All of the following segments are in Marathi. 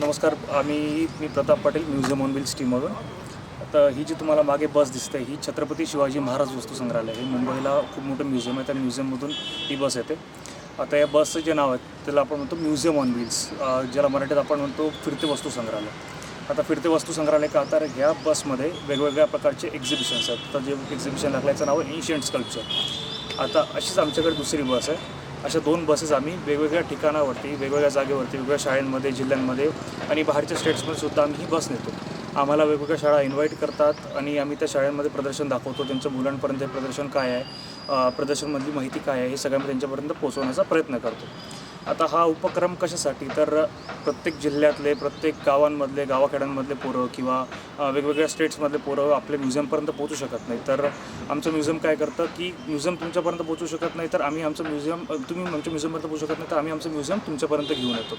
नमस्कार आम्ही मी Pratap Patil museum on wheels टीममधून. आता ही जी तुम्हाला मागे बस दिसते ही छत्रपती शिवाजी महाराज वस्तू संग्रहालय. हे मुंबईला खूप मोठं म्युझियम आहे त्या म्युझियममधून ही बस येते. आता या बसचं जे नाव आहे त्याला आपण म्हणतो म्युझियम ऑन व्हील्स. ज्याला मराठीत आपण म्हणतो फिरते वस्तू संग्रहालय. आता फिरते वस्तू संग्रहालय का? तर ह्या बसमध्ये वेगवेगळ्या प्रकारचे एक्झिबिशन्स आहेत. तर जे एक्झिबिशन लागल्याचं नाव आहे एन्शियंट स्कल्पचर आता अशीच आमच्याकडे दुसरी बस आहे. अशा दोन बसेस आम्ही वेगवेगळ्या ठिकाणावरती वेगवेगळ्या जागेवरती वेगवेगळ्या शाळांमध्ये जिल्ह्यांमध्ये आणि बाहेरच्या स्टेट्समध्ये सुद्धा आम्ही ही बस नेतो. आम्हाला वेगवेगळ्या शाळा इन्व्हाइट करतात आणि आम्ही त्या शाळांमध्ये प्रदर्शन दाखवतो. त्यांचं मुलांपर्यंत प्रदर्शन काय आहे प्रदर्शनमधली माहिती काय आहे हे सगळं त्यांच्यापर्यंत पोहोचवण्याचा प्रयत्न करतो. आता हा उपक्रम कशासाठी? तर प्रत्येक जिल्ह्यातले प्रत्येक गावांमधले गावाखेड्यांमधले पोरं किंवा वेगवेगळ्या स्टेट्समधले पोरं आपले म्युझियमपर्यंत पोहोचू शकत नाही तर आमचं म्युझियम काय करतं की म्युझियम तुमच्यापर्यंत पोहोचू शकत नाही तर आम्ही आमचं म्युझियम तुम्ही आमच्या म्युझियमपर्यंत पोहोचू शकत नाही तर आम्ही आमचं म्युझियम तुमच्यापर्यंत घेऊन येतो.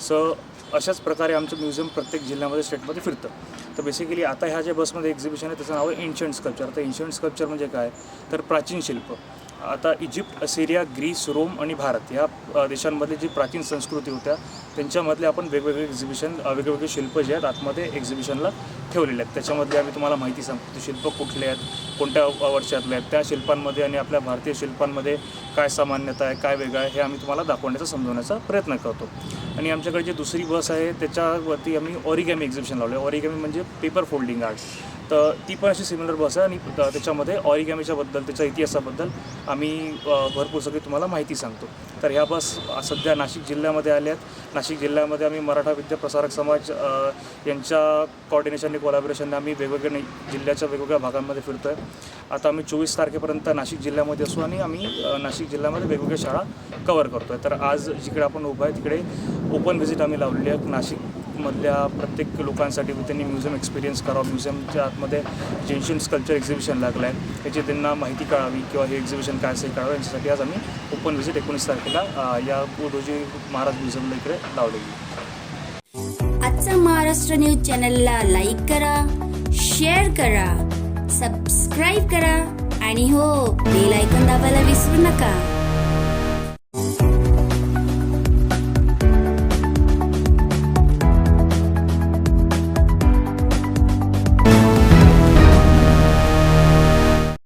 सो अशाच प्रकारे आमचं म्युझियम प्रत्येक जिल्ह्यामध्ये स्टेटमध्ये फिरतं. तर बेसिकली आता ह्या ज्या बसमध्ये एक्झिबिशन आहे त्याचं नाव आहे एन्शंट स्कल्पचर तर एन्शंट स्कल्पचर म्हणजे काय? तर प्राचीन शिल्प. आता इजिप्त असिरिया ग्रीस रोम आणि भारत या देशांमध्ये जी प्राचीन संस्कृती होत्या त्यांच्यामधले आपण वेगवेगळे एक्झिबिशन वेगवेगळे शिल्प जे आहेत आतमध्ये एक्झिबिशनला ठेवलेले आहेत. त्याच्यामध्ये आम्ही तुम्हाला माहिती सांगतो ते शिल्प कुठले आहेत कोणत्या वर्षातले आहेत त्या शिल्पांमध्ये आणि आपल्या भारतीय शिल्पांमध्ये काय सामान्यता आहे काय वेगळं आहे हे आम्ही तुम्हाला दाखवण्याचा समजवण्याचा प्रयत्न करतो. आणि आमच्याकडे जी दुसरी बस आहे त्याच्यावरती आम्ही ऑरिगॅमी एक्झिबिशन लावलं आहे ऑरिगॅमी म्हणजे पेपर फोल्डिंग आर्ट तर ती पण अशी सिमिलर बस आहे आणि त्याच्यामध्ये ऑरिगॅमीच्याबद्दल त्याच्या इतिहासाबद्दल आम्ही भरपूर सगळी तुम्हाला माहिती सांगतो. तर ह्या बस सध्या नाशिक जिल्ह्यामध्ये आल्या आहेत. नाशिक जिल्ह्यामध्ये आम्ही मराठा विद्या प्रसारक समाज यांच्या यांच्या कॉर्डिनेशनने कोलॅबरेशनने आम्ही वेगवेगळ्या जिल्ह्याच्या वेगवेगळ्या भागांमध्ये फिरतो आहे आता आम्ही चोवीस तारखेपर्यंत नाशिक जिल्ह्यामध्ये असू आणि आम्ही नाशिक जिल्ह्यामध्ये वेगवेगळ्या शाळा कवर करतो आहे तर आज जिकडे आपण उभं आहे तिकडे ओपन व्हिजिट आम्ही लावलेली आहे. नाशिक आतमधल्या प्रत्येक लोकांसाठी त्यांनी म्युझियम एक्सपिरियन्स करावं. म्युझियमच्या आतमध्ये जे एन्शियंट एक्झिबिशन लागलं आहे त्याची त्यांना माहिती कळावी किंवा हे एक्झिबिशन काय असेल कळावं यांच्यासाठी आज आम्ही ओपन व्हिजिट एकोणीस तारखेला या रोजी महाराज म्युझियमला इकडे लावलेली आहे. आजचा महाराष्ट्र न्यूज चॅनलला लाईक करा शेअर करा सबस्क्राईब करा आणि हो बेल ऐकून दाबायला विसरू नका.